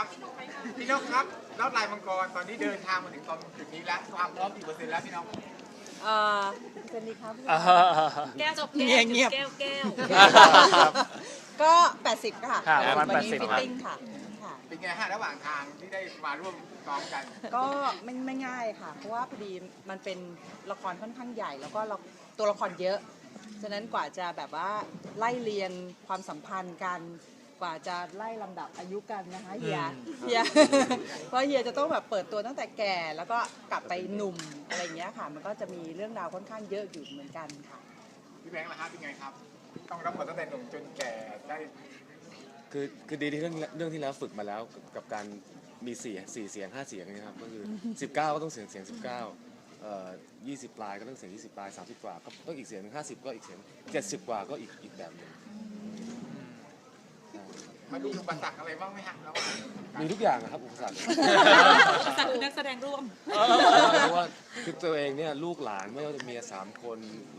เอาเริ่มนะครับพี่นกครับรอบลายมังกรตอนนี้เดินทางมาถึงตอนจุดนี้แล้วความพร้อมกี่เปอร์เซ็นต์แล้วพี่นกเอ่อเป็นดีครับอ่าแก้วจบเงียบเงียบแก้วแก้วก็ 80 ค่ะค่ะประมาณวันนี้80 ฟิตติ้งค่ะค่ะ เป็นไงฮะระหว่างทางที่ได้มาร่วมซ้อมกันก็ไม่ไม่ง่ายค่ะ เพราะว่าพอดีมันเป็นละครค่อนข้างใหญ่ แล้วก็เราตัวละครเยอะ ฉะนั้นกว่าจะแบบว่าไล่เรียงความสัมพันธ์กัน กว่าจะไล่ลำดับอายุกันนะคะเฮียเฮียเพราะเฮียจะต้องแบบเปิดตัวตั้งแต่แก่ แล้วก็กลับไปหนุ่มอะไรอย่างเงี้ยค่ะ มันก็จะมีเรื่องราวค่อนข้างเยอะอยู่เหมือนกันค่ะ พี่แบงค์ล่ะครับเป็นไงครับ ต้องรับบทตั้งแต่หนุ่มจนแก่ได้คือคือดีที่เรื่องเรื่องที่แล้วฝึกมาแล้วกับกับการมีสี่สี่เสียงห้าเสียงนะครับก็คือสิบเก้าก็ต้องเสียงเสียงสิบเก้าเอ่อยี่สิบปลายก็ต้องเสียงยี่สิบปลายสามสิบกว่าก็ต้องอีกเสียงหนึ่งห้าสิบก็อีกเสียงเจ็ดสิบกว่าก็อีกอีกแบบหนึง มาดูอุปสรรคอะไรบ้างไหมฮะระหว่างมีทุกอย่างนะครับอุปสรรค สักคือนักแสดงร่วม เพราะว่าคือตัวเองเนี่ยลูกหลานไม่ว่าจะเมียสามคน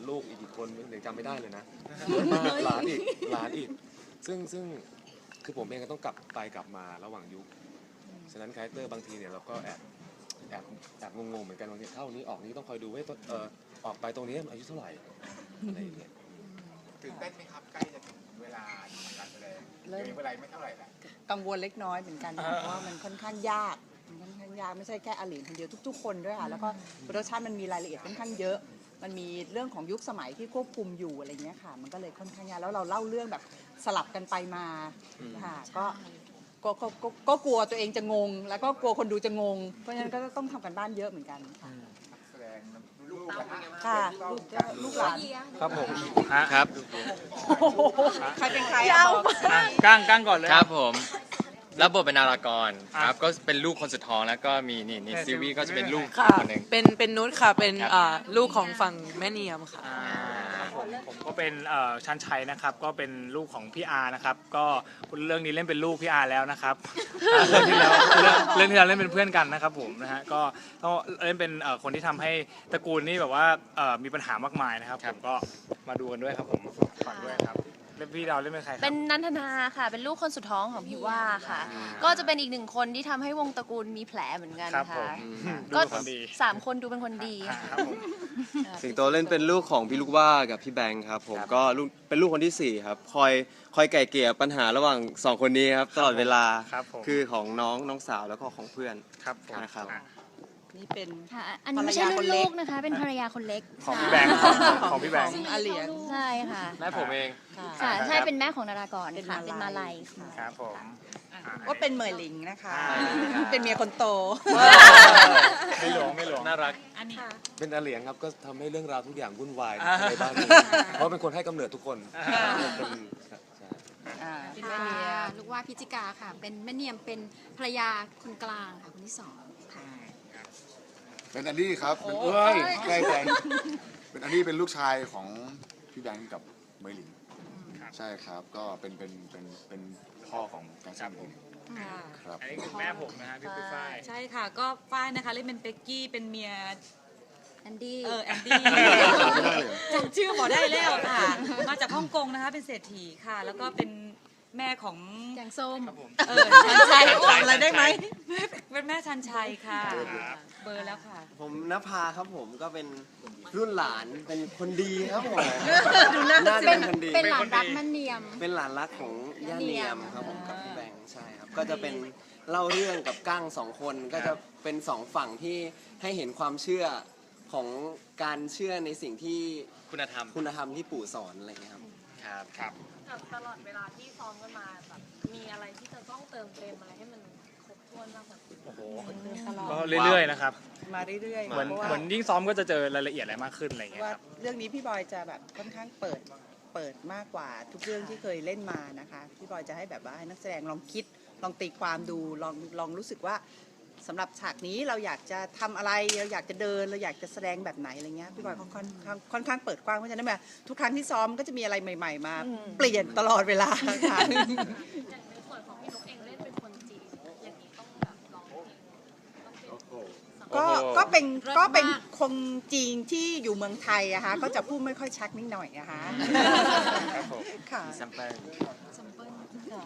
ลูกอีกกี่คนเดี๋ยวจำไม่ได้เลยนะเยอะมากหลานอีกหลานอีก ซึ่งซึ่งคือผมเองก็ต้องกลับไปกลับมาระหว่างยุคฉะนั้นคาแรคเตอร์บางทีเนี่ยเราก็แอบแอบแอบงงๆเหมือนกันบางทีเท่านี้ออกนี้ต้องคอยดูว่าเออออกไปตรงนี้มันอายุเท่าไหร่อะไรอย่างเงี้ย ตื่นเต้นไหม ไม่เท่าไหร่แล้วกังวลเล็กน้อยเหมือนกันค่ะเพราะว่ามันค่อนข้างยากมันค่อนข้างยากไม่ใช่แค่อาหลีนคนเดียวทุก ๆ คนด้วยค่ะแล้วก็โปรดักชันมันมีรายละเอียดค่อนข้างเยอะ มันมีเรื่องของยุคสมัยที่ควบคุมอยู่อะไรเงี้ยค่ะ มันก็เลยค่อนข้างยากแล้วเราเล่าเรื่องแบบสลับกันไปมาค่ะก็ก็ก็ก็ก็กลัวตัวเองจะงง แล้วก็กลัวคนดูจะงง เพราะฉะนั้นก็ต้องทำกันบ้านเยอะเหมือนกันค่ะ แสดงลูกนะฮะค่ะลูกลูกหลานครับผมฮะครับใครเป็นใครยาวบอกอะก้างก้างก่อนเลยครับผมรับบทเป็นนารากรอะครับก็เป็นลูกคนสุดท้องแล้วก็มีนี่นี่เนี่ยซิวีก็จะเป็นลูกค่ะคนหนึ่งเป็นเป็นนุชค่ะเป็นครับอ่าลูกของฝั่งแม่เนียมค่ะอ่าครับ ผมก็เป็นชันชัยนะครับ ก็เป็นลูกของพี่อาร์นะครับ ก็เรื่องนี้เล่นเป็นลูกพี่อาร์แล้วนะครับ เรื่องที่แล้วเรื่องเรื่องที่แล้วเล่นเป็นเพื่อนกันนะครับผมนะฮะ ก็ต้องเล่นเป็นคนที่ทำให้ตระกูลนี่แบบว่ามีปัญหามากมายนะครับ ผมก็มาดูกันด้วยครับผมฝากด้วยครับ แล้วพี่ดาวเล่นเป็นใครครัเป็บนนันทนาค่ะ เป็นลูกคนสุดท้องของพี่ว่าค่ะ ก็จะเป็นอีกหนึ่งคนที่ทำให้วงตระกูลมีแผลเหมือนกันครับผค่ะมก็ดูคนดี สามคนดูเป็นคนดีอ่าค่ะครับผม สิงโตเล่นเป็นลูกของพี่ลูกว่ากับพี่แบงค์ครับผมครับ ก็ลูกเป็นลูกคนที่สี่ครับคอยคอยไก่เกลี่ยปัญหาระหว่างสองคนนี้ครับตลอดเวลาครับผม คือของน้องน้องสาวแล้วก็ของเพื่อน ครับผมนะครับ อะ นี่เป็น ค่ะ อันนี้ไม่ใช่รุ่นลูกนะคะ เป็นภรรยาคนเล็กของพี่แบงค์ของของพี่แบงค์อาเหลียน ใช่ค่ะ แม่ผมเอง ค่ะค่ะครับใช่ เป็นแม่ของนารากรเป็นค่ะมาลัยเป็นมาลัยค่ะ ครับผมอะก็เป็นเหมยหลิงนะคะอ่าเป็นเมียคนโต ไม่หลวงไม่หลวงน่ารักเป็นอาเหลียงครับ ก็ทำให้เรื่องราวทุกอย่างวุ่นวายอ่าในบ้านนี้เพราะเป็นคนให้กำเนิดทุกคนอ่าเป็นครับใช่อ่าค่ะลูกว่าพิจิกาค่ะ เป็นแม่เนียมเป็นภรรยาคนกลางค่ะคนที่สองค่ะ เป็นอันดี้ครับเป็นโอ้เอ้ยยใกล้แดงเป็นอันดี้เป็นลูกชายของพี่แบงค์กับเมยหลินใช่ครับก็เป็นเป็นเป็นเป็นพ่อของแกงส้มเองครับอันนี้คือแม่ผมนะฮะพี่ปุ้ยฝ้ายใช่ค่ะ ก็ฝ้ายนะคะเล่นเป็นเป็กกี้เป็นเมียแอนดี้เออแอนดี้ไม่ได้เลยจำชื่อหมอได้แล้วค่ะมาจากฮ่องกงนะคะ เป็นเศรษฐีค่ะ แล้วก็เป็นแม่ของแกงส้มเออชันชัยจำอะไรได้ไหม เป็นแม่ชันชัยค่ะ เบอร์แล้วค่ะ ผมนภาครับผมก็เป็นรุ่นหลานเป็นคนดีครับผมดูหน้าน่าจะเป็เป็นนคนดี เป็นหลานรักแม่เนียม เป็นหลานรักของย่าเนียมครับผมกับพี่แบงค์ใช่ครับ ก็จะเป็นเล่าเรื่องกับก้างสองคนก็จะเป็นสองฝั่งที่ให้เห็นความเชื่อของการเชื่อในสิ่งที่คุณธรรมคุณธรรมที่ปู่สอนอะไรอย่างเงี้ยครับ ครับ ครับ ตลอดเวลาที่ซ้อมกันมาแบบมีอะไรที่จะต้องเติมเต็มอะไรให้มันครบถ้ วนมากกว่านี้โอ้โหตลอดก็เรื่อยๆนะครับมาเรื่อยๆเหมือนเพราะว่าเหมือนยิ่งซ้อมก็จะเจอรายละเอียดอะไรมากขึ้นอะไรอย่างเงี้ยว่าครับ เรื่องนี้พี่บอยจะแบบค่อนข้างเปิดเปิดมากกว่า ทุกเรื่องที่เคยเล่นมานะคะ พี่บอยจะให้แบบว่าให้นักแสดงลองคิดลองตีความดูลองลองรู้สึกว่าสำหรับฉากนี้เราอยากจะทำอะไรเราอยากจะเดินเราอยากจะแสดงแบบไหนอะไรเงี้ยพี่บอยเขาค่อนข้างค่อนข้างเปิดกว้างเพราะฉะนั้นแบบทุกครั้งที่ซ้อมก็จะมีอะไรใหม่ ๆ มา เปลี่ยนตลอดเวลาค่ะ อย่างในส่วนของพี่นกเองเล่นเป็นคนจีนอย่างนี้ต้องแบบร้องเพลงต้องเป็น ก็โอ้โห ก็เป็นเลิศก็เป็นมากคงจีนที่อยู่เมืองไทยอะคะก็จะพูดไม่ค่อยชัดนิดหน่อยนะคะครับผมค่ะซัมเปิลซัมเปิลค่ะ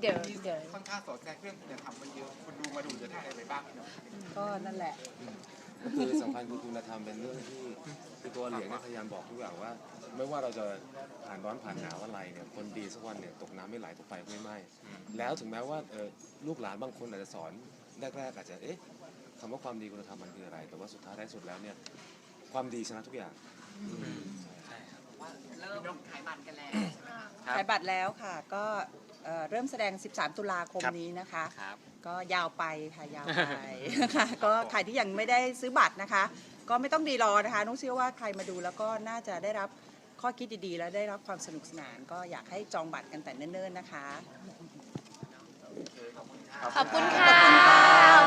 เดี๋ยวเดี๋ยวค่อนข้างสอดแทรกเรื่องคุณธรรมไปเยอะคนดูมาดูจะได้อะไรไปบ้างพี่น้องก็นั่นแหละ ก็คือสำคัญคือคุณธรรมเป็นเรื่องที่คือตัวเหลียงเนี่ยพยายามบอกทุกอย่างว่า ไม่ว่าเราจะผ่านร้อนผ่านหนาวอะไรเนี่ยคนดีสักวันเนี่ยตกน้ำไม่ไหลตกไฟไม่ไหม้แล้วถึงแม้ว่าเออลูกหลานบางคนอาจจะสอน แรกๆอาจจะเอ๊ะคำว่าความดีคุณธรรมมันคืออะไร แต่ว่าสุดท้ายท้ายสุดแล้วเนี่ยความดีชนะทุกอย่างเริ่มขายบัตรกันแล้วครับขายบัตรแล้วค่ะก็เอ่อเริ่มแสดง 13 ตุลาคมครับนี้นะคะ ครับ ก็ยาวไปค่ะยาวไปนะคะก็ใครที่ยังไม่ได้ซื้อบัตรนะคะ ก็ไม่ต้องดีรอนะคะนุ้งเชื่อว่าใครมาดูแล้วก็น่าจะได้รับข้อคิดดีๆ และได้รับความสนุกสนาน ก็อยากให้จองบัตรกันแต่เนิ่นๆนะคะ ขอบคุณค่ะ